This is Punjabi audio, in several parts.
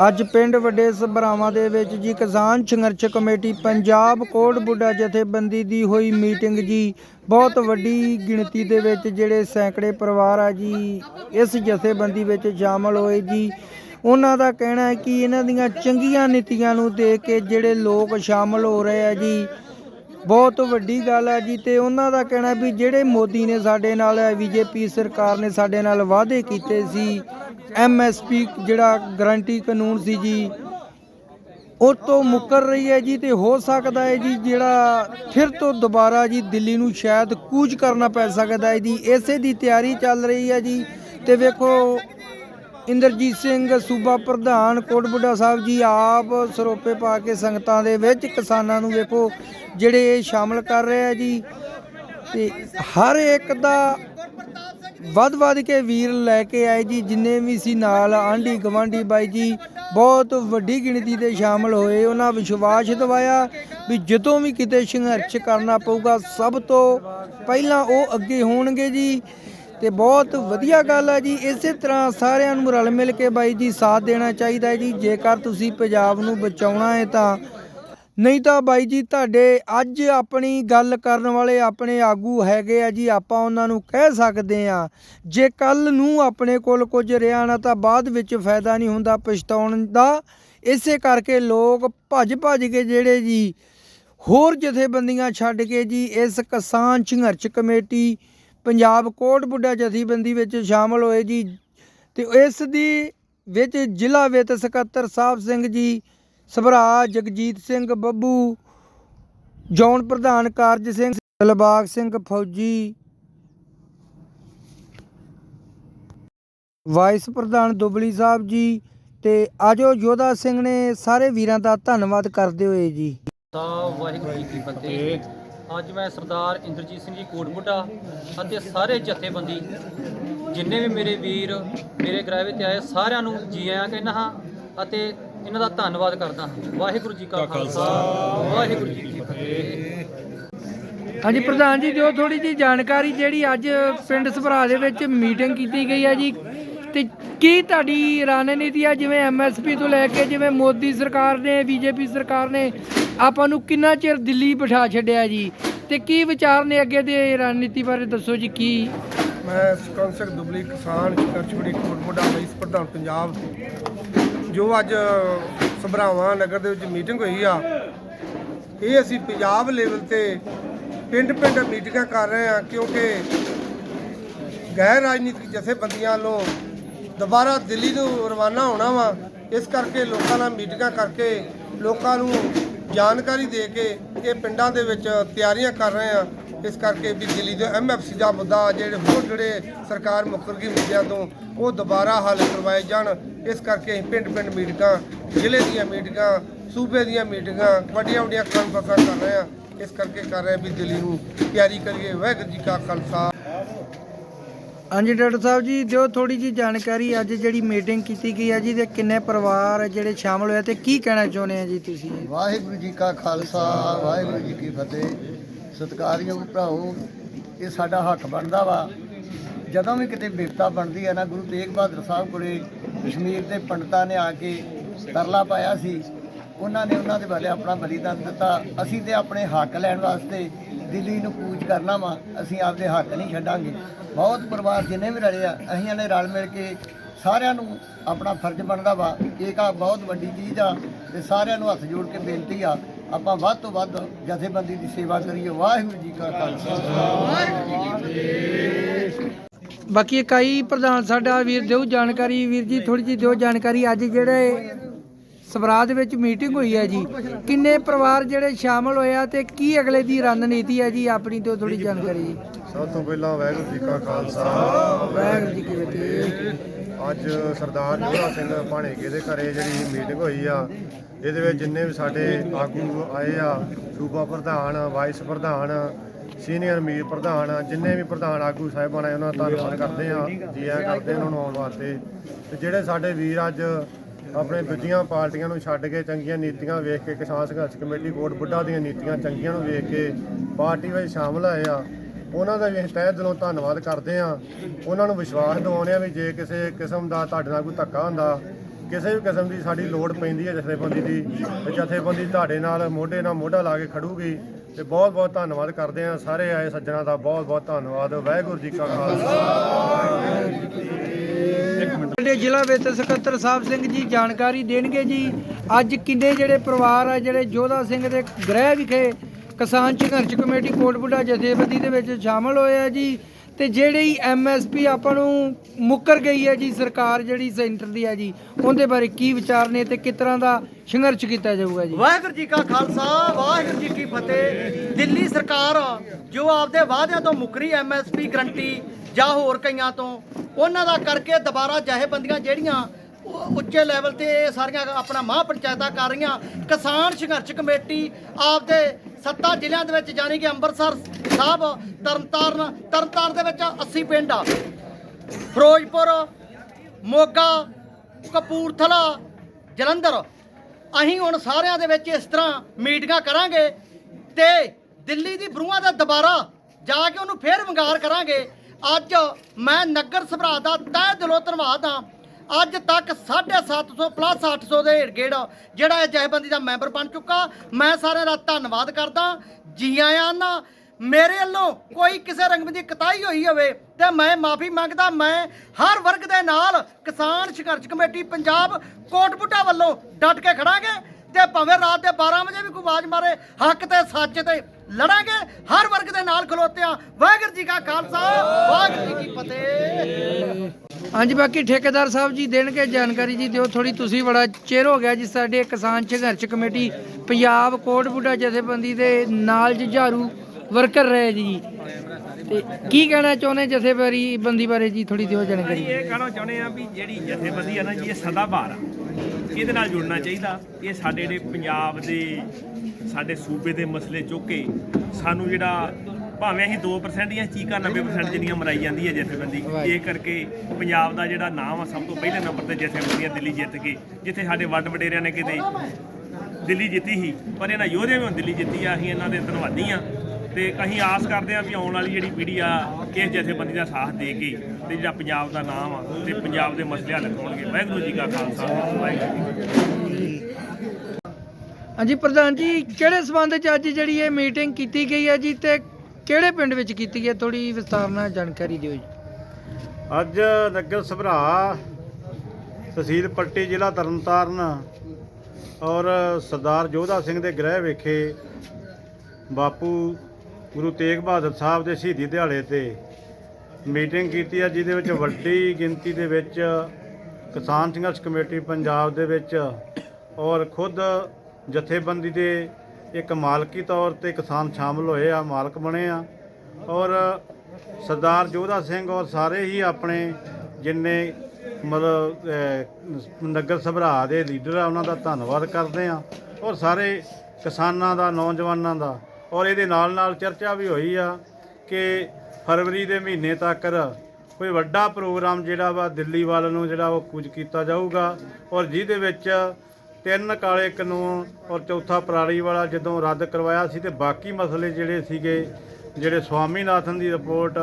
ਅੱਜ ਪਿੰਡ ਵੱਡੇ ਸਭਰਾਵਾਂ ਦੇ ਵਿੱਚ ਜੀ ਕਿਸਾਨ ਸੰਘਰਸ਼ ਕਮੇਟੀ ਪੰਜਾਬ ਕੋਟ ਬੁੱਢਾ ਜਥੇਬੰਦੀ ਦੀ ਹੋਈ ਮੀਟਿੰਗ ਜੀ। ਬਹੁਤ ਵੱਡੀ ਗਿਣਤੀ ਦੇ ਵਿੱਚ ਜਿਹੜੇ ਸੈਂਕੜੇ ਪਰਿਵਾਰ ਆ ਜੀ, ਇਸ ਜਥੇਬੰਦੀ ਵਿੱਚ ਸ਼ਾਮਲ ਹੋਏ ਜੀ। ਉਹਨਾਂ ਦਾ ਕਹਿਣਾ ਹੈ ਕਿ ਇਹਨਾਂ ਦੀਆਂ ਚੰਗੀਆਂ ਨੀਤੀਆਂ ਨੂੰ ਦੇਖ ਕੇ ਜਿਹੜੇ ਲੋਕ ਸ਼ਾਮਲ ਹੋ ਰਹੇ ਆ ਜੀ, ਬਹੁਤ ਵੱਡੀ ਗੱਲ ਹੈ ਜੀ। ਤੇ ਉਹਨਾਂ ਦਾ ਕਹਿਣਾ ਵੀ ਜਿਹੜੇ ਮੋਦੀ ਨੇ ਸਾਡੇ ਨਾਲ, ਬੀਜੇਪੀ ਸਰਕਾਰ ਨੇ ਸਾਡੇ ਨਾਲ ਵਾਅਦੇ ਕੀਤੇ ਸੀ ਐਮਐਸਪੀ ਜਿਹੜਾ ਗਾਰੰਟੀ ਕਾਨੂੰਨ ਸੀ ਜੀ, ਉਹ ਤੋਂ ਮੁੱਕਰ ਰਹੀ ਹੈ ਜੀ ਤੇ ਹੋ ਸਕਦਾ ਹੈ ਜੀ ਜਿਹੜਾ ਫਿਰ ਤੋਂ ਦੁਬਾਰਾ ਜੀ ਦਿੱਲੀ ਨੂੰ ਸ਼ਾਇਦ ਕੂਚ ਕਰਨਾ ਪੈ ਸਕਦਾ ਹੈ ਜੀ। ਇਸੇ ਦੀ ਤਿਆਰੀ ਚੱਲ ਰਹੀ ਹੈ ਜੀ ਤੇ ਵੇਖੋ, ਇੰਦਰਜੀਤ ਸਿੰਘ ਸੂਬਾ ਪ੍ਰਧਾਨ ਕੋਟਬੁੱਢਾ ਸਾਹਿਬ ਜੀ ਆਪ ਸਰੋਪੇ ਪਾ ਕੇ ਸੰਗਤਾਂ ਦੇ ਵਿੱਚ ਕਿਸਾਨਾਂ ਨੂੰ ਵੇਖੋ, ਜਿਹੜੇ ਇਹ ਸ਼ਾਮਲ ਕਰ ਰਹੇ ਆ ਜੀ ਤੇ ਹਰ ਇੱਕ ਦਾ ਵੱਧ ਵੱਧ ਕੇ ਵੀਰ ਲੈ ਕੇ ਆਏ ਜੀ, ਜਿੰਨੇ ਵੀ ਸੀ ਨਾਲ, ਆਂਢੀ ਗਵਾਂਢੀ ਬਾਈ ਜੀ, ਬਹੁਤ ਵੱਡੀ ਗਿਣਤੀ ਦੇ ਸ਼ਾਮਲ ਹੋਏ। ਉਹਨਾਂ ਵਿਸ਼ਵਾਸ ਦਿਵਾਇਆ ਵੀ ਜਦੋਂ ਵੀ ਕਿਤੇ ਸੰਘਰਸ਼ ਕਰਨਾ ਪਊਗਾ, ਸਭ ਤੋਂ ਪਹਿਲਾਂ ਉਹ ਅੱਗੇ ਹੋਣਗੇ ਜੀ। ਤੇ ਬਹੁਤ ਵਧੀਆ ਗੱਲ ਹੈ ਜੀ, ਇਸੇ ਤਰ੍ਹਾਂ ਸਾਰਿਆਂ ਨੂੰ ਰਲ ਮਿਲ ਕੇ ਬਾਈ ਜੀ ਸਾਥ ਦੇਣਾ ਚਾਹੀਦਾ ਹੈ ਜੀ। ਜੇਕਰ ਤੁਸੀਂ ਪੰਜਾਬ ਨੂੰ ਬਚਾਉਣਾ ਹੈ ਤਾਂ ਨਹੀਂ ਤਾਂ ਬਾਈ ਜੀ, ਤੁਹਾਡੇ ਅੱਜ ਆਪਣੀ ਗੱਲ ਕਰਨ ਵਾਲੇ ਆਪਣੇ ਆਗੂ ਹੈਗੇ ਆ ਜੀ, ਆਪਾਂ ਉਹਨਾਂ ਨੂੰ ਕਹਿ ਸਕਦੇ ਆ। ਜੇ ਕੱਲ ਨੂੰ ਆਪਣੇ ਕੋਲ ਕੁਝ ਰਿਹਾ ਨਾ, ਤਾਂ ਬਾਅਦ ਵਿੱਚ ਫਾਇਦਾ ਨਹੀਂ ਹੁੰਦਾ ਪਛਤਾਉਣ ਦਾ। ਇਸੇ ਕਰਕੇ ਲੋਕ ਭੱਜ ਭੱਜ ਕੇ ਜਿਹੜੇ ਜੀ, ਹੋਰ ਜਥੇਬੰਦੀਆਂ ਛੱਡ ਕੇ ਜੀ, ਇਸ ਕਿਸਾਨ ਸੰਘਰਸ਼ ਕਮੇਟੀ, ਪੰਜਾਬ ਕੋਟ ਬੁੱਢਾ ਜਥੇਬੰਦੀ ਵਿੱਚ ਸ਼ਾਮਲ ਹੋਏ ਜੀ। ਤੇ ਇਸ ਦੀ ਵਿੱਚ ਜ਼ਿਲ੍ਹਾ ਵਿੱਤ ਸਕੱਤਰ ਸਾਹਿਬ ਸਿੰਘ ਜੀ ਸਭਰਾ ਜਗਜੀਤ ਸਿੰਘ ਬੱਬੂ, ਜੌਨ ਪ੍ਰਧਾਨ ਕਾਰਜ ਸਿੰਘ, ਦਿਲਬਾਗ ਸਿੰਘ ਫੌਜੀ, ਵਾਈਸ ਪ੍ਰਧਾਨ ਦੁਬਲੀ ਸਾਹਿਬ ਜੀ ਤੇ ਆਜੋ ਯੋਧਾ ਸਿੰਘ ਨੇ ਸਾਰੇ ਵੀਰਾਂ ਦਾ ਧੰਨਵਾਦ ਕਰਦੇ ਹੋਏ ਜੀ। ਦਾ ਵਾਹਿਗੁਰੂ ਜੀ ਕੀ ਫਤਿਹ। ਅੱਜ ਮੈਂ ਸਰਦਾਰ ਇੰਦਰਜੀਤ ਸਿੰਘ ਜੀ ਕੋਟਬੁੱਢਾ ਅਤੇ ਸਾਰੇ ਜਥੇਬੰਦੀ, ਜਿੰਨੇ ਵੀ ਮੇਰੇ ਵੀਰ, ਮੇਰੇ ਗ੍ਰਾਵੇ ਤੇ ਆਏ, ਸਾਰਿਆਂ ਨੂੰ ਜੀ ਆਇਆਂ ਕਹਿੰਦਾ ਹਾਂ ਅਤੇ ਇਹਨਾਂ ਦਾ ਧੰਨਵਾਦ ਕਰਦਾ ਹਾਂ। ਵਾਹਿਗੁਰੂ ਜੀ ਕਾ ਖਾਲਸਾ। ਵਾਹਿਗੁਰੂ ਜੀ ਕੀ ਫਤਿਹ। ਹਾਂਜੀ ਪ੍ਰਧਾਨ ਜੀ ਜੋ ਥੋੜੀ ਜੀ ਜਾਣਕਾਰੀ ਜਿਹੜੀ ਅੱਜ ਪਿੰਡ ਸਭਰਾ ਦੇ ਵਿੱਚ ਮੀਟਿੰਗ ਕੀਤੀ ਗਈ ਹੈ ਜੀ ਤੇ ਕੀ ਤੁਹਾਡੀ ਰਣਨੀਤੀ ਆ? ਜਿਵੇਂ ਐਮਐਸਪੀ ਤੋਂ ਲੈ ਕੇ ਜਿਵੇਂ ਮੋਦੀ ਸਰਕਾਰ ਨੇ ਬੀਜੇਪੀ ਸਰਕਾਰ ਨੇ ਆਪਾਂ ਨੂੰ ਕਿੰਨਾ ਚਿਰ ਦਿੱਲੀ ਬਿਠਾ ਛੱਡਿਆ ਜੀ? ਤੇ ਕੀ ਵਿਚਾਰ ਨੇ ਅੱਗੇ ਦੇ ਰਣਨੀਤੀ ਬਾਰੇ? ਦੱਸੋ ਜੀ ਕੀ? ਮੈਂ ਸਕੰਸਕ ਦੁਬਲੀ ਕਿਸਾਨ ਕਰਛੜੀ ਕੋਟਮੋਡਾ ਵਾਈਸ ਪ੍ਰਧਾਨ ਪੰਜਾਬ ਜੋ ਅੱਜ ਸਭਰਾਵਾਂ ਨਗਰ ਦੇ ਵਿੱਚ ਮੀਟਿੰਗ ਹੋਈ ਆ, ਇਹ ਅਸੀਂ ਪੰਜਾਬ ਲੈਵਲ ਤੇ ਪਿੰਡ ਪਿੰਡ ਮੀਟਿੰਗਾਂ ਕਰ ਰਹੇ ਆ ਕਿਉਂਕਿ ਗੈਰ ਰਾਜਨੀਤਿਕ ਜਥੇਬੰਦੀਆਂ ਵੱਲੋਂ ਦੁਬਾਰਾ ਦਿੱਲੀ ਨੂੰ ਰਵਾਨਾ ਹੋਣਾ ਵਾ, ਇਸ ਕਰਕੇ ਲੋਕਾਂ ਨਾਲ ਮੀਟਿੰਗਾਂ ਕਰਕੇ ਲੋਕਾਂ ਨੂੰ ਜਾਣਕਾਰੀ ਦੇ ਕੇ ਇਹ ਪਿੰਡਾਂ ਦੇ ਵਿੱਚ ਤਿਆਰੀਆਂ ਕਰ ਰਹੇ ਆ ਇਸ ਕਰਕੇ ਵੀ ਦਿੱਲੀ ਦੇ ਐਮਐਫਸੀ ਦਾ ਮੁੱਦਾ ਜਿਹੜੇ ਹੋਰ ਜਿਹੜੇ ਸਰਕਾਰ ਮੁੱਕਰ ਗਈ ਮੁੱਦਿਆਂ ਤੋਂ ਉਹ ਦੁਬਾਰਾ ਹੱਲ ਕਰਵਾਏ ਜਾਣ। ਇਸ ਕਰਕੇ ਅਸੀਂ ਪਿੰਡ ਪਿੰਡ ਮੀਟਿੰਗਾਂ ਜ਼ਿਲ੍ਹੇ ਦੀਆਂ ਮੀਟਿੰਗਾਂ ਸੂਬੇ ਦੀਆਂ ਮੀਟਿੰਗਾਂ ਵੱਡੀਆਂ ਵੱਡੀਆਂ ਕਾਨਫਰੰਸਾਂ ਕਰ ਰਹੇ ਆ ਇਸ ਕਰਕੇ ਕਰ ਰਹੇ ਆ ਵੀ ਦਿੱਲੀ ਨੂੰ ਤਿਆਰੀ ਕਰੀਏ। ਵਾਹਿਗੁਰੂ ਜੀ ਕਾ ਖਾਲਸਾ। ਹਾਂਜੀ ਡਾਕਟਰ ਸਾਹਿਬ ਜੀ ਦਿਓ ਥੋੜੀ ਜੀ ਜਾਣਕਾਰੀ। ਅੱਜ ਜਿਹੜੀ ਮੀਟਿੰਗ ਕੀਤੀ ਗਈ ਹੈ ਜੀ ਤੇ ਕਿੰਨੇ ਪਰਿਵਾਰ ਜਿਹੜੇ ਸ਼ਾਮਲ ਹੋਏ ਤੇ ਕੀ ਕਹਿਣਾ ਚਾਹੁੰਦੇ ਆ ਜੀ ਤੁਸੀਂ? ਵਾਹਿਗੁਰੂ ਜੀ ਕਾ ਖਾਲਸਾ ਵਾਹਿਗੁਰੂ ਜੀ ਕੀ ਫਤਿਹ। ਸਤਿਕਾਰਯੋਗ ਭਰਾਓ, ਇਹ ਸਾਡਾ ਹੱਕ ਬਣਦਾ ਵਾ। ਜਦੋਂ ਵੀ ਕਿਤੇ ਬਿਪਤਾ ਬਣਦੀ ਹੈ ਨਾ, ਗੁਰੂ ਤੇਗ ਬਹਾਦਰ ਸਾਹਿਬ ਕੋਲੇ ਕਸ਼ਮੀਰ ਦੇ ਪੰਡਤਾਂ ਨੇ ਆ ਕੇ ਤਰਲਾ ਪਾਇਆ ਸੀ, ਉਹਨਾਂ ਨੇ ਉਹਨਾਂ ਦੇ ਬਾਰੇ ਆਪਣਾ ਬਲੀਦਾਨ ਦਿੱਤਾ। ਅਸੀਂ ਤੇ ਆਪਣੇ ਹੱਕ ਲੈਣ ਵਾਸਤੇ ਦਿੱਲੀ ਨੂੰ ਕੂਚ ਕਰਨਾ ਵਾ, ਅਸੀਂ ਆਪਦੇ ਹੱਕ ਨਹੀਂ ਛੱਡਾਂਗੇ। ਬਹੁਤ ਪਰਿਵਾਰ ਜਿੰਨੇ ਵੀ ਰਲੇ ਆ, ਅਸੀਂ ਨੇ ਰਲ ਮਿਲ ਕੇ ਸਾਰਿਆਂ ਨੂੰ ਆਪਣਾ ਫਰਜ਼ ਬਣਦਾ ਵਾ ਇਹ ਕਾ ਬਹੁਤ ਵੱਡੀ ਚੀਜ਼ ਆ ਤੇ ਸਾਰਿਆਂ ਨੂੰ ਹੱਥ ਜੋੜ ਕੇ ਬੇਨਤੀ ਆ ਆਪਾਂ ਵੱਧ ਤੋਂ ਵੱਧ ਜਥੇਬੰਦੀ ਦੀ ਸੇਵਾ ਕਰੀਏ। ਵਾਹਿਗੁਰੂ ਜੀ ਕਾ ਖਾਲਸਾ। ਵਾਹਿਗੁਰੂ ਜੀ ਕੀ ਫਤਿਹ ਬਾਕੀ ਇਕਾਈ ਪ੍ਰਧਾਨ ਸਾਡਾ ਵੀਰ ਦਿਓ ਜਾਣਕਾਰੀ ਵੀਰ ਜੀ ਥੋੜੀ ਜੀ ਦਿਓ ਜਾਣਕਾਰੀ ਅੱਜ ਜਿਹੜੇ ਸਵਰਾਜ ਵਿੱਚ ਮੀਟਿੰਗ ਹੋਈ ਹੈ ਜੀ ਕਿੰਨੇ ਪਰਿਵਾਰ ਜਿਹੜੇ ਸ਼ਾਮਲ ਹੋਏ ਆ ਤੇ ਕੀ ਅਗਲੇ ਦੀ ਰਣਨੀਤੀ ਹੈ ਜੀ ਆਪਣੀ ਤੋਂ ਥੋੜੀ ਜਾਣਕਾਰੀ। ਜੀ ਸਭ ਤੋਂ ਪਹਿਲਾਂ ਵਾਹਿਗੁਰੂ ਜੀ ਕਾ ਖਾਲਸਾ। ਵਾਹਿਗੁਰੂ ਜੀ ਕੀ ਫਤਿਹ। ਅੱਜ ਸਰਦਾਰ ਜੋਰਾ ਸਿੰਘ ਭਾਣੇਗੇ ਦੇ ਘਰੇ ਜਿਹੜੀ ਮੀਟਿੰਗ ਹੋਈ ਆ, ਇਹਦੇ ਵਿੱਚ ਜਿੰਨੇ ਵੀ ਸਾਡੇ ਆਗੂ ਆਏ ਆ, ਸੂਬਾ ਪ੍ਰਧਾਨ ਵਾਈਸ ਪ੍ਰਧਾਨ ਸੀਨੀਅਰ ਮੀਰ ਪ੍ਰਧਾਨ, ਜਿੰਨੇ ਵੀ ਪ੍ਰਧਾਨ ਆਗੂ ਸਾਹਿਬਾਨ ਆਏ, ਉਹਨਾਂ ਦਾ ਧੰਨਵਾਦ ਕਰਦੇ ਆ, ਜੀ ਆਇਆਂ ਕਰਦੇ ਉਹਨਾਂ ਨੂੰ ਆਉਣ ਵਾਸਤੇ। ਤੇ ਜਿਹੜੇ ਸਾਡੇ ਵੀਰ ਅੱਜ ਆਪਣੇ ਦੂਜੀਆਂ ਪਾਰਟੀਆਂ ਨੂੰ ਛੱਡ ਕੇ ਚੰਗੀਆਂ ਨੀਤੀਆਂ ਵੇਖ ਕੇ ਕਿਸਾਨ ਸੰਘਰਸ਼ ਕਮੇਟੀ ਕੋਟ ਬੁੱਢਾ ਦੀਆਂ ਨੀਤੀਆਂ ਚੰਗੀਆਂ ਨੂੰ ਵੇਖ ਕੇ ਪਾਰਟੀ ਵਿੱਚ ਸ਼ਾਮਲ ਆਏ ਆ ਉਹਨਾਂ ਦਾ ਵੀ ਅਸੀਂ ਤਹਿ ਦਿਲੋਂ ਧੰਨਵਾਦ ਕਰਦੇ ਆ ਉਹਨਾਂ ਨੂੰ ਵਿਸ਼ਵਾਸ ਦਿਵਾਉਂਦੇ ਆ ਵੀ ਜੇ ਕਿਸੇ ਕਿਸਮ ਦਾ ਤੁਹਾਡੇ ਨਾਲ ਕੋਈ ਧੱਕਾ ਹੁੰਦਾ, ਕਿਸੇ ਵੀ ਕਿਸਮ ਦੀ ਸਾਡੀ ਲੋੜ ਪੈਂਦੀ ਹੈ ਜਥੇਬੰਦੀ ਦੀ, ਤੇ ਜਥੇਬੰਦੀ ਤੁਹਾਡੇ ਨਾਲ ਮੋਢੇ ਨਾਲ ਮੋਢਾ ਲਾ ਕੇ ਖੜੂਗੀ, ਤੇ ਬਹੁਤ ਬਹੁਤ ਧੰਨਵਾਦ ਕਰਦੇ ਆ ਸਾਰੇ ਆਏ ਸੱਜਣਾ ਦਾ ਬਹੁਤ ਬਹੁਤ ਧੰਨਵਾਦ। ਵਾਹਿਗੁਰੂ ਜੀ ਕਾ ਖਾਲਸਾ। ਸਾਡੇ ਜ਼ਿਲ੍ਹਾ ਵਿੱਚ ਸਕੱਤਰ ਸਾਹਿਬ ਸਿੰਘ ਜੀ ਜਾਣਕਾਰੀ ਦੇਣਗੇ ਜੀ। ਅੱਜ ਕਿੰਨੇ ਜਿਹੜੇ ਪਰਿਵਾਰ ਆ ਜਿਹੜੇ ਜੋਧਾ ਸਿੰਘ ਦੇ ਗ੍ਰਹਿ ਵਿਖੇ ਕਿਸਾਨ ਸੰਘਰਸ਼ ਕਮੇਟੀ ਕੋਟਬੁੱਢਾ ਜਥੇਬੰਦੀ ਦੇ ਵਿੱਚ ਸ਼ਾਮਲ ਹੋਇਆ ਜੀ। ਤੇ ਜਿਹੜੀ ਐਮਐਸਪੀ ਆਪਾਂ ਨੂੰ ਮੁੱਕਰ ਗਈ ਹੈ ਜੀ, ਸਰਕਾਰ ਜਿਹੜੀ ਸੈਂਟਰ ਦੀ ਹੈ ਜੀ, ਉਹਦੇ ਬਾਰੇ ਕੀ ਵਿਚਾਰ ਨੇ ਤੇ ਕਿਸ ਤਰ੍ਹਾਂ ਦਾ ਸੰਘਰਸ਼ ਕੀਤਾ ਜਾਊਗਾ ਜੀ? ਵਾਹਿਗੁਰੂ ਜੀ ਕਾ ਖਾਲਸਾ, ਵਾਹਿਗੁਰੂ ਜੀ ਕੀ ਫਤਿਹ। ਦਿੱਲੀ ਸਰਕਾਰ ਜੋ ਆਪਦੇ ਵਾਅਦਿਆਂ ਤੋਂ ਮੁਕਰੀ ਐਮਐਸਪੀ ਗਰੰਟੀ ਜਾਂ ਹੋਰ ਕਈਆਂ ਤੋਂ, ਉਹਨਾਂ ਦਾ ਕਰਕੇ ਦੁਬਾਰਾ ਜਥੇਬੰਦੀਆਂ ਜਿਹੜੀਆਂ ਉਹ ਉੱਚੇ ਲੈਵਲ ਤੇ ਇਹ ਸਾਰੀਆਂ ਆਪਣਾ ਮਹਾਂ ਪੰਚਾਇਤਾਂ ਕਰ ਰਹੀਆਂ, ਕਿਸਾਨ ਸੰਘਰਸ਼ ਕਮੇਟੀ ਆਪਦੇ ਸੱਤਾ ਜ਼ਿਲ੍ਹਿਆਂ ਦੇ ਵਿੱਚ ਜਾਣੀ ਕਿ ਅੰਮ੍ਰਿਤਸਰ ਸਾਹਿਬ, ਤਰਨਤਾਰਨ ਤਰਨਤਾਰਨ ਦੇ ਵਿੱਚ 80 ਪਿੰਡ ਆ। ਫਿਰੋਜ਼ਪੁਰ, ਮੋਗਾ, ਕਪੂਰਥਲਾ, ਜਲੰਧਰ। ਅਸੀਂ ਹੁਣ ਸਾਰਿਆਂ ਦੇ ਵਿੱਚ ਇਸ ਤਰ੍ਹਾਂ ਮੀਟਿੰਗਾਂ ਕਰਾਂਗੇ ਤੇ ਦਿੱਲੀ ਦੀ ਬਰੂਹਾਂ ਦਾ ਦੁਬਾਰਾ ਜਾ ਕੇ ਉਹਨੂੰ ਫੇਰ ਵੰਗਾਰ ਕਰਾਂਗੇ। ਅੱਜ ਮੈਂ ਨਗਰ ਸਭਰਾ ਦਾ ਤਹਿ ਦਿਲੋਂ ਧੰਨਵਾਦ ਹਾਂ। ਅੱਜ ਤੱਕ 750 ਪਲੱਸ 800 ਦੇ ਢੇੜ ਜਿਹੜਾ ਇਹ ਜਥੇਬੰਦੀ ਦਾ ਮੈਂਬਰ ਬਣ ਚੁੱਕਾ। ਮੈਂ ਸਾਰਿਆਂ ਦਾ ਧੰਨਵਾਦ ਕਰਦਾ। ਜੀ ਆਇਆਂ ਨਾ ਮੇਰੇ ਵੱਲੋਂ ਕੋਈ ਕਿਸੇ ਰੰਗ ਦੀ ਕਤਾਈ ਹੋਈ ਹੋਵੇ ਤੇ ਮੈਂ ਮਾਫੀ ਮੰਗਦਾ। ਮੈਂ ਹਰ ਵਰਗ ਦੇ ਨਾਲ ਕਿਸਾਨ ਸੰਘਰਸ਼ ਕਮੇਟੀ ਪੰਜਾਬ ਕੋਟਬੁੱਟਾ ਵੱਲੋਂ ਡਟ ਕੇ ਖੜਾਂਗੇ ਤੇ ਭਾਵੇਂ ਰਾਤ ਦੇ 12 ਵਜੇ ਵੀ ਕੋਈ ਆਵਾਜ਼ ਮਾਰੇ, ਹੱਕ ਤੇ ਸੱਚ ਤੇ ਲੜਾਂਗੇ। ਹਰ ਵਰਗ ਦੇ ਨਾਲ ਖਲੋਤੇ ਆ ਵਾਹਿਗੁਰੂ ਜੀ ਕਾ ਖਾਲਸਾ, ਵਾਹਿਗੁਰੂ ਜੀ ਕੀ ਫਤਿਹ। ਹਾਂਜੀ, ਬਾਕੀ ਠੇਕੇਦਾਰ ਸਾਹਿਬ ਜੀ ਦੇਣਗੇ ਜਾਣਕਾਰੀ ਜੀ, ਦਿਓ ਥੋੜੀ ਤੁਸੀਂ ਬੜਾ ਚਿਰ ਹੋ ਗਿਆ ਜੀ, ਸਾਡੇ ਕਿਸਾਨ ਸੰਘਰਸ਼ ਕਮੇਟੀ ਪੰਜਾਬ ਕੋਟਬੁੱਢਾ ਜਥੇਬੰਦੀ ਦੇ ਨਾਲ ਜੁਝਾਰੂ ਵਰਕਰ ਰਹੇ ਜੀ। ਤੇ ਕੀ ਕਹਿਣਾ ਚਾਹੁੰਦੇ ਜਥੇਬੰਦੀ ਬੰਦੀ ਬਾਰੇ ਜੀ ਥੋੜੀ ਦਿਓ ਜਾਣਕਾਰੀ। ਇਹ ਕਹਿਣਾ ਚਾਹੁੰਦੇ ਆ ਵੀ ਜਿਹੜੀ ਜਥੇਬੰਦੀ ਆ ਨਾ ਜੀ, ਇਹ ਸਦਾ ਆ। ਇਹਦੇ ਨਾਲ ਜੁੜਨਾ ਚਾਹੀਦਾ। ਇਹ ਸਾਡੇ ਜਿਹੜੇ ਪੰਜਾਬ ਦੇ, ਸਾਡੇ ਸੂਬੇ ਦੇ ਮਸਲੇ ਚੁੱਕ ਕੇ ਸਾਨੂੰ ਜਿਹੜਾ ਭਾਵੇਂ ਅਸੀਂ 2% ਜਾਂ ਚੀਕਾ 90% ਜਿੰਨੀਆਂ ਮਰਾਈ ਜਾਂਦੀ ਹੈ ਜਥੇਬੰਦੀ ਇਹ ਕਰਕੇ ਪੰਜਾਬ ਦਾ ਜਿਹੜਾ ਨਾਮ ਆ ਸਭ ਤੋਂ ਪਹਿਲੇ ਨੰਬਰ ਤੇ ਜਥੇਬੰਦੀਆਂ ਦਿੱਲੀ ਜਿੱਤ ਕੇ ਜਿੱਥੇ ਸਾਡੇ ਵੱਡ ਵਡੇਰਿਆਂ ਨੇ ਕਿਤੇ ਦਿੱਲੀ ਜਿੱਤੀ ਸੀ ਪਰ ਇਹਨਾਂ ਯੋਧਿਆਂ ਵੀ ਹੁਣ ਦਿੱਲੀ ਜਿੱਤੀ ਆ ਅਸੀਂ ਇਹਨਾਂ ਦੇ ਧੰਨਵਾਦੀ ਆ ਤੇ ਅਸੀਂ ਆਸ ਕਰਦੇ ਆ ਵੀ ਆਉਣ ਵਾਲੀ ਜਿਹੜੀ ਪੀੜ੍ਹੀ ਆ ਇਸ ਜਥੇਬੰਦੀ ਦਾ ਸਾਥ ਦੇ ਕੇ ਤੇ ਜਿਹੜਾ ਪੰਜਾਬ ਦਾ ਨਾਮ ਆ ਤੇ ਪੰਜਾਬ ਦੇ ਮਸਲੇ ਹੱਲ ਕਰਨਗੇ ਵਾਹਿਗੁਰੂ ਜੀ ਕਾ ਖਾਲਸਾ ਵਾਹਿਗੁਰੂ ਜੀ ਹਾਂਜੀ ਪ੍ਰਧਾਨ ਜੀ ਕਿਹੜੇ ਸਬੰਧ ਚ ਅੱਜ ਜਿਹੜੀ ਇਹ ਮੀਟਿੰਗ ਕੀਤੀ ਗਈ ਹੈ ਜੀ ਤੇ ਕਿਹੜੇ ਪਿੰਡ ਵਿੱਚ ਕੀਤੀ ਹੈ? ਥੋੜੀ ਵਿਸਤਾਰ ਨਾਲ ਜਾਣਕਾਰੀ ਦਿਓ ਜੀ। ਅੱਜ ਨਗਰ ਸਭਰਾ, ਤਹਿਸੀਲ ਪੱਟੀ, ਜ਼ਿਲ੍ਹਾ ਤਰਨਤਾਰਨ ਔਰ ਸਰਦਾਰ ਜੋਧਾ ਸਿੰਘ ਦੇ ਗ੍ਰਹਿ ਵਿਖੇ ਬਾਪੂ ਗੁਰੂ ਤੇਗ ਬਹਾਦਰ ਸਾਹਿਬ ਦੇ ਸ਼ਹੀਦੀ ਦਿਹਾੜੇ ਤੇ ਮੀਟਿੰਗ ਕੀਤੀ ਹੈ, ਜਿਹਦੇ ਵਿੱਚ ਵੱਡੀ ਗਿਣਤੀ ਦੇ ਵਿੱਚ ਕਿਸਾਨ ਸੰਘਰਸ਼ ਕਮੇਟੀ ਪੰਜਾਬ ਦੇ ਵਿੱਚ ਔਰ ਖੁਦ ਜਥੇਬੰਦੀ ਦੇ ਇੱਕ ਮਾਲਕੀ ਤੌਰ ਤੇ ਕਿਸਾਨ ਸ਼ਾਮਲ ਹੋਏ ਆ, ਮਾਲਕ ਬਣੇ ਆ। ਔਰ ਸਰਦਾਰ ਜੋਧਾ ਸਿੰਘ ਔਰ ਸਾਰੇ ਹੀ ਆਪਣੇ ਜਿੰਨੇ ਮਤਲਬ ਨਗਰ ਸਭਰਾ ਦੇ ਲੀਡਰ ਆ, ਉਹਨਾਂ ਦਾ ਧੰਨਵਾਦ ਕਰਦੇ ਆ। ਔਰ ਸਾਰੇ ਕਿਸਾਨਾਂ ਦਾ, ਨੌਜਵਾਨਾਂ ਦਾ, ਔਰ ਇਹਦੇ ਨਾਲ ਨਾਲ ਚਰਚਾ ਵੀ ਹੋਈ ਆ ਕਿ ਫਰਵਰੀ ਦੇ ਮਹੀਨੇ ਤੱਕ ਕੋਈ ਵੱਡਾ ਪ੍ਰੋਗਰਾਮ ਜਿਹੜਾ ਵਾ, ਦਿੱਲੀ ਵੱਲ ਨੂੰ ਜਿਹੜਾ ਉਹ ਕੁਝ ਕੀਤਾ ਜਾਊਗਾ। ਔਰ ਜਿਹਦੇ ਵਿੱਚ ਤਿੰਨ ਕਾਲੇ ਕਾਨੂੰਨ ਔਰ ਚੌਥਾ ਪਰਾਲੀ ਵਾਲਾ ਜਦੋਂ ਰੱਦ ਕਰਵਾਇਆ ਸੀ ਤੇ ਬਾਕੀ ਮਸਲੇ ਜਿਹੜੇ ਸੀਗੇ, ਜਿਹੜੇ ਸਵਾਮੀਨਾਥਨ ਦੀ ਰਿਪੋਰਟ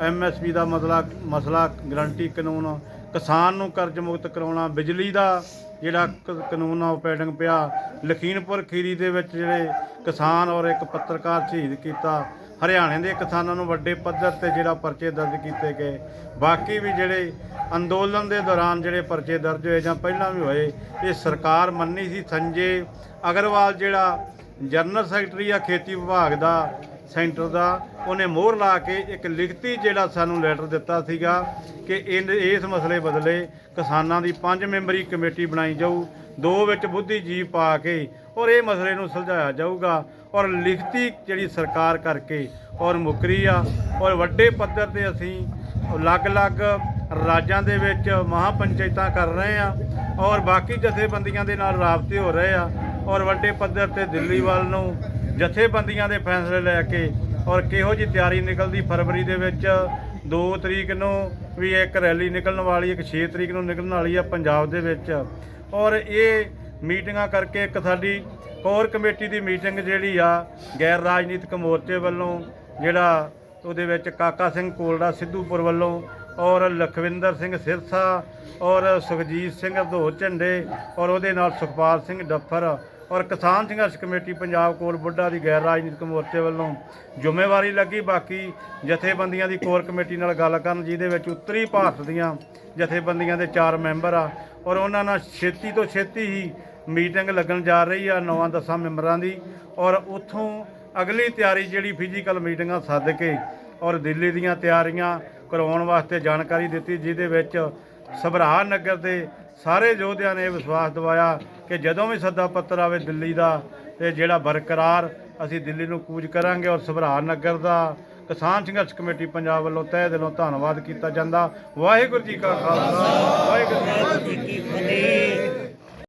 ਐਮਐਸਪੀ ਦਾ ਮਸਲਾ ਮਸਲਾ ਗਰੰਟੀ ਕਾਨੂੰਨ, ਕਿਸਾਨ ਨੂੰ ਕਰਜ਼ ਮੁਕਤ ਕਰਾਉਣਾ, ਬਿਜਲੀ ਦਾ ਜਿਹੜਾ ਕ- ਕਾਨੂੰਨ ਆ ਉਹ ਪੈਂਡਿੰਗ ਪਿਆ। ਲਖੀਮਪੁਰ ਖੀਰੀ ਦੇ ਵਿੱਚ ਜਿਹੜੇ ਕਿਸਾਨ ਔਰ ਇੱਕ ਪੱਤਰਕਾਰ ਸ਼ਹੀਦ ਕੀਤਾ। ਹਰਿਆਣੇ ਦੇ ਕਿਸਾਨਾਂ ਨੂੰ ਵੱਡੇ ਪੱਧਰ ਤੇ ਜਿਹੜਾ ਪਰਚੇ ਦਰਜ ਕੀਤੇ ਗਏ। ਬਾਕੀ ਵੀ ਜਿਹੜੇ ਅੰਦੋਲਨ ਦੇ ਦੌਰਾਨ ਜਿਹੜੇ ਪਰਚੇ ਦਰਜ ਹੋਏ ਜਾਂ ਪਹਿਲਾਂ ਵੀ ਹੋਏ, ਇਹ ਸਰਕਾਰ ਮੰਨੀ ਸੀ। ਸੰਜੇ ਅਗਰਵਾਲ ਜਿਹੜਾ ਜਨਰਲ ਸੈਕਟਰੀ ਆ, ਖੇਤੀ ਵਿਭਾਗ ਦਾ, ਸੈਂਟਰ ਦਾ, ਉਹਨੇ ਮੋਹਰ ਲਾ ਕੇ ਇੱਕ ਲਿਖਤੀ ਜਿਹੜਾ ਸਾਨੂੰ ਲੈਟਰ ਦਿੱਤਾ ਸੀਗਾ ਕਿ ਇਨ- ਇਸ ਮਸਲੇ ਬਦਲੇ ਕਿਸਾਨਾਂ ਦੀ ਪੰਜ ਮੈਂਬਰੀ ਕਮੇਟੀ ਬਣਾਈ ਜਾਊ। ਦੋ ਵਿੱਚ ਬੁੱਧੀਜੀਵ ਪਾ ਕੇ ਔਰ ਇਹ ਮਸਲੇ ਨੂੰ ਸੁਲਝਾਇਆ ਜਾਊਗਾ ਔਰ ਲਿਖਤੀ ਜਿਹੜੀ ਸਰਕਾਰ ਕਰਕੇ ਔਰ ਮੁਕਰੀ ਆ ਔਰ ਵੱਡੇ ਪੱਧਰ ਤੇ ਅਸੀਂ ਅਲੱਗ-ਅਲੱਗ ਰਾਜਾਂ ਦੇ ਵਿੱਚ ਮਹਾਪੰਚਾਇਤਾਂ ਕਰ ਰਹੇ ਆ ਔਰ ਬਾਕੀ ਜਥੇਬੰਦੀਆਂ ਦੇ ਨਾਲ ਰਾਬਤੇ ਹੋ ਰਹੇ ਆ ਔਰ ਵੱਡੇ ਪੱਧਰ ਤੇ ਦਿੱਲੀ ਵੱਲ ਨੂੰ ਜਥੇਬੰਦੀਆਂ ਦੇ ਫੈਸਲੇ ਲੈ ਕੇ ਔਰ ਕਿਹੋ ਜੀ ਤਿਆਰੀ ਨਿਕਲਦੀ ਫਰਵਰੀ ਦੇ ਵਿੱਚ 2 ਤਰੀਕ ਨੂੰ ਵੀ ਇੱਕ ਰੈਲੀ ਨਿਕਲਣ ਵਾਲੀ, ਇੱਕ 6 ਤਰੀਕ ਨੂੰ ਨਿਕਲਣ ਵਾਲੀ ਆ ਪੰਜਾਬ ਦੇ ਵਿੱਚ ਔਰ ਇਹ ਮੀਟਿੰਗਾਂ ਕਰਕੇ ਇੱਕ ਸਾਡੀ ਕੋਰ ਕਮੇਟੀ ਦੀ ਮੀਟਿੰਗ ਜਿਹੜੀ ਆ ਗੈਰ ਰਾਜਨੀਤਿਕ ਮੋਰਚੇ ਵੱਲੋਂ, ਜਿਹੜਾ ਉਹਦੇ ਵਿੱਚ ਕਾਕਾ ਸਿੰਘ ਕੋਲੜਾ ਸਿੱਧੂਪੁਰ ਵੱਲੋਂ ਔਰ ਲਖਵਿੰਦਰ ਸਿੰਘ ਸਿਰਸਾ ਔਰ ਸੁਖਜੀਤ ਸਿੰਘ ਧੋ ਝੰਡੇ ਔਰ ਉਹਦੇ ਨਾਲ ਸੁਖਪਾਲ ਸਿੰਘ ਡੱਫਰ ਔਰ ਕਿਸਾਨ ਸੰਘਰਸ਼ ਕਮੇਟੀ ਪੰਜਾਬ ਕੋਲ ਬੁੱਢਾ ਦੀ ਗੈਰ ਰਾਜਨੀਤਿਕ ਮੋਰਚੇ ਵੱਲੋਂ ਜ਼ਿੰਮੇਵਾਰੀ ਲੱਗੀ, ਬਾਕੀ ਜਥੇਬੰਦੀਆਂ ਦੀ ਕੋਰ ਕਮੇਟੀ ਨਾਲ ਗੱਲ ਕਰਨ, ਜਿਹਦੇ ਵਿੱਚ ਉੱਤਰੀ ਭਾਰਤ ਦੀਆਂ ਜਥੇਬੰਦੀਆਂ ਦੇ ਚਾਰ ਮੈਂਬਰ ਆ ਔਰ ਉਹਨਾਂ ਨਾਲ ਛੇਤੀ ਤੋਂ ਛੇਤੀ ਹੀ ਮੀਟਿੰਗ ਲੱਗਣ ਜਾ ਰਹੀ ਆ ਨੌਵਾਂ ਦਸਾਂ ਮੈਂਬਰਾਂ ਦੀ ਔਰ ਉੱਥੋਂ ਅਗਲੀ ਤਿਆਰੀ ਜਿਹੜੀ ਫਿਜ਼ੀਕਲ ਮੀਟਿੰਗਾਂ ਸੱਦ ਕੇ ਔਰ ਦਿੱਲੀ ਦੀਆਂ ਤਿਆਰੀਆਂ ਕਰਵਾਉਣ ਵਾਸਤੇ ਜਾਣਕਾਰੀ ਦਿੱਤੀ, ਜਿਹਦੇ ਵਿੱਚ ਸਭਰਾ ਨਗਰ ਦੇ ਸਾਰੇ ਯੋਧਿਆਂ ਨੇ ਇਹ ਵਿਸ਼ਵਾਸ ਦਿਵਾਇਆ ਕਿ ਜਦੋਂ ਵੀ ਸੱਦਾ ਪੱਤਰ ਆਵੇ ਦਿੱਲੀ ਦਾ, ਤੇ ਜਿਹੜਾ ਬਰਕਰਾਰ ਅਸੀਂ ਦਿੱਲੀ ਨੂੰ ਕੂਚ ਕਰਾਂਗੇ ਔਰ ਸਭਰਾ ਨਗਰ ਦਾ, ਕਿਸਾਨ ਸੰਘਰਸ਼ ਕਮੇਟੀ ਪੰਜਾਬ ਵੱਲੋਂ ਤਹਿ ਦਿਲੋਂ ਧੰਨਵਾਦ ਕੀਤਾ ਜਾਂਦਾ। ਵਾਹਿਗੁਰੂ ਜੀ ਕਾ ਖਾਲਸਾ, ਵਾਹਿਗੁਰੂ ਜੀ ਕੀ ਫਤਿਹ।